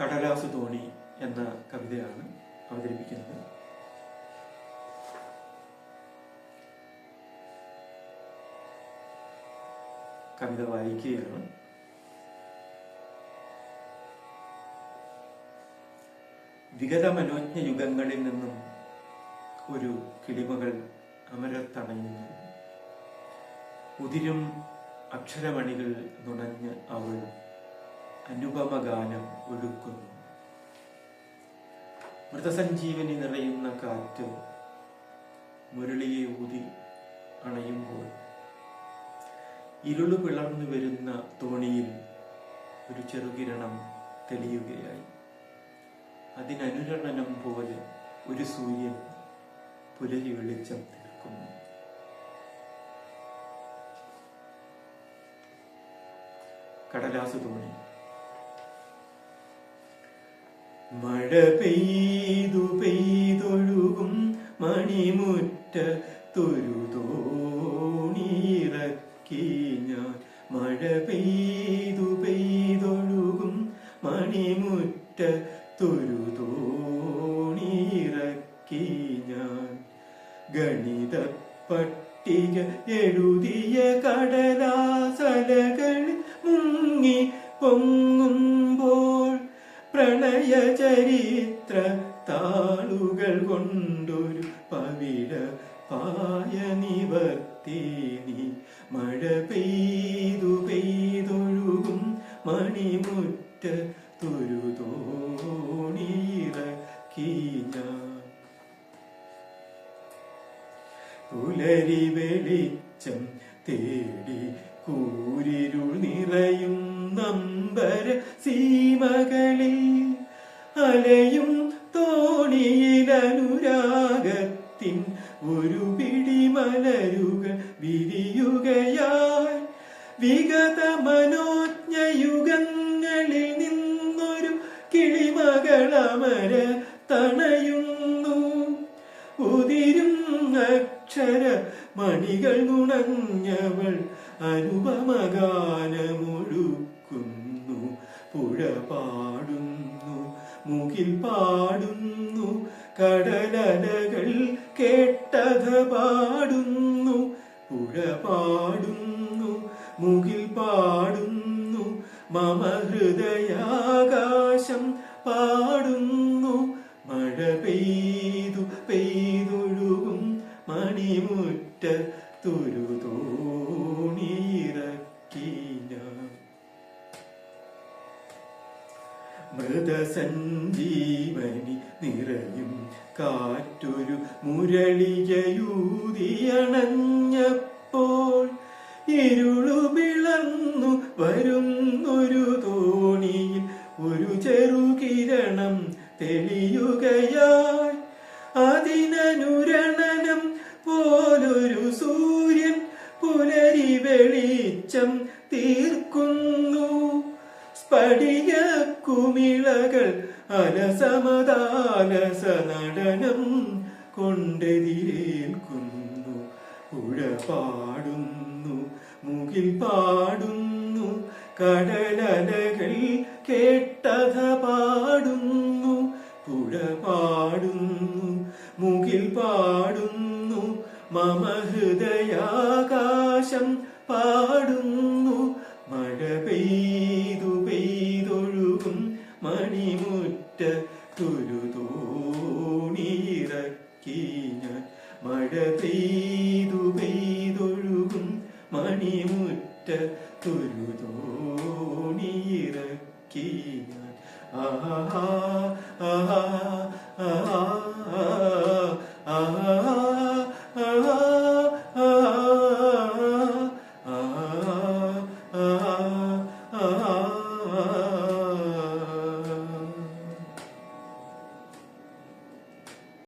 കടലാസു തോണി എന്ന കവിതയാണ് അവതരിപ്പിക്കുന്നത്. കവിത വായിക്കുകയാണ്. വിഗത മനോജ്ഞ യുഗങ്ങളിൽ നിന്നും ഒരു കിളിമകൾ അമരത്തണയുന്നു. ഉതിരും അക്ഷരമണികൾ നുണഞ്ഞ് അവൾ അനുപമ ഗാനം ഒഴുക്കുന്നു മൃതസഞ്ജീവനി നിറയുന്ന കാറ്റ് മുരളിയെ ഊതി അണയുമ്പോൾ ഇരുളു പിളർന്നു വരുന്ന തോണിയിൽ ഒരു ചെറുകിരണം തെളിയുകയായി. അതിനനുരണനം പോലെ ഒരു സൂര്യൻ പുലരി വെളിച്ചം തീർക്കുന്നു കടലാസു തോണി മഴ പെയ്തു പെയ്തൊഴുകും മണിമുറ്റ തുരുതോണിറക്കി ഞാൻ. മഴ പെയ്തു പെയ്തൊഴുകും മണിമുറ്റ തുരുതോണിറക്കി ഞാൻ. ഗണിത പട്ടിക എഴുതിയ കടലാസലകൾ താളുകൾ കൊണ്ടൊരു പവിഴ പായ നിവർത്തി മഴ പെയ്തു പെയ്തൊഴുകും മണിമുറ്റ തൊരു തോണിയിറക്കി വെളിച്ചം തേടി കൂരിരുൾ നിറയും നമ്പര സീമകളിൽ അലയും തോണിയിൽ അനുരാഗത്തിൻ ഒരു പിടി മലരുക വിരിയുകയായി വിഗത മനോജ്ഞയുഗങ്ങളിൽ നിന്നൊരു കിളിമകളമര തണയുന്നു. ഉതിരും അക്ഷര മണികൾ നുണഞ്ഞവൾ അനുപമഗാനമൊഴുക്കുന്നു. പുഴ പാടുന്നു. മുകിൽ പാടുന്നു കടലലകൾ കേട്ടത് പാടുന്നു പുഴ പാടുന്നു മുകിൽ പാടുന്നു മമ ഹൃദയാകാശം പാടുന്നു. മഴ പെയ്തു പെയ്തൊഴുകും മണിമുറ്റ തൊരു മൃതസഞ്ജീവനി നിറയും കാറ്റൊരു മുരളിയയൂതിയണഞ്ഞപ്പോൾ ഇരുളു വിളന്നു വരുന്നൊരു തോണിയിൽ ഒരു ചെറുകിരണം തെളിയുകയായി അതിനനുരണനം പോലൊരു സൂര്യൻ പുലരി വെളിച്ചം തീർക്കുന്നു. സ്ഫടിക കുമിളകൾ അലസമതാലസ നടനം കൊണ്ടെതിരേൽക്കുന്നു. പുഴ പാടുന്നു മുകിൽ പാടുന്നു കടലലകൾ കേട്ടത പാടുന്നു. പുഴ പാടുന്നു മുകിൽ പാടുന്നു മമ ഹൃദയാകാശം മണിമുറ്റ തുരുതൂണിയിറക്കി ഞാൻ. മഴ പെയ്തു പെയ്തൊഴുകും മണിമുറ്റ